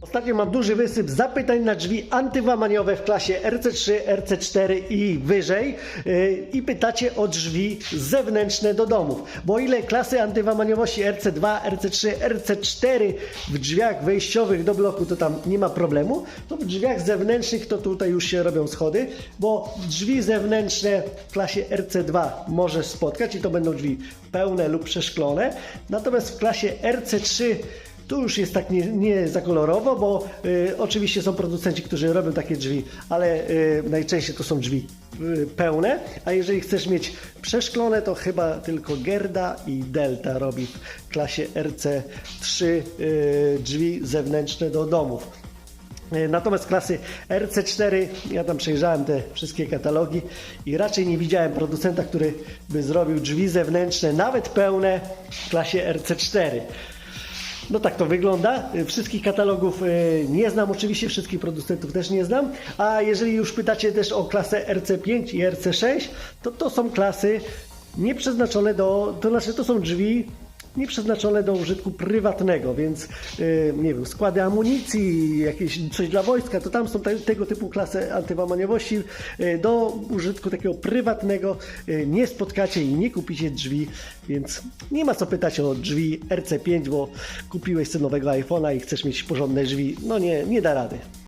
Ostatnio mam duży wysyp zapytań na drzwi antyłamaniowe w klasie RC3, RC4 i wyżej Yy, i pytacie o drzwi zewnętrzne do domów. Bo ile klasy antyłamaniowości RC2, RC3, RC4 w drzwiach wejściowych do bloku to tam nie ma problemu, to w drzwiach zewnętrznych to tutaj już się robią schody, bo drzwi zewnętrzne w klasie RC2 możesz spotkać i to będą drzwi pełne lub przeszklone. Natomiast w klasie RC3 tu już jest tak nie, nie za kolorowo, bo y, oczywiście są producenci, którzy robią takie drzwi, ale y, najczęściej to są drzwi y, pełne, a jeżeli chcesz mieć przeszklone, to chyba tylko Gerda i Delta robi w klasie RC3 y, drzwi zewnętrzne do domów. Y, Natomiast klasy RC4, ja tam przejrzałem te wszystkie katalogi i raczej nie widziałem producenta, który by zrobił drzwi zewnętrzne, nawet pełne w klasie RC4. No tak to wygląda. Wszystkich katalogów y, nie znam, oczywiście wszystkich producentów też nie znam. A jeżeli już pytacie też o klasę RC5 i RC6, to to są klasy nieprzeznaczone do, to znaczy to są drzwi nieprzeznaczone do użytku prywatnego, więc y, nie wiem, składy amunicji, jakieś coś dla wojska, to tam są te, tego typu klasy antyłamaniowości. Y, do użytku takiego prywatnego y, nie spotkacie i nie kupicie drzwi, więc nie ma co pytać o drzwi RC5, bo kupiłeś sobie nowego iPhone'a i chcesz mieć porządne drzwi. No nie, nie da rady.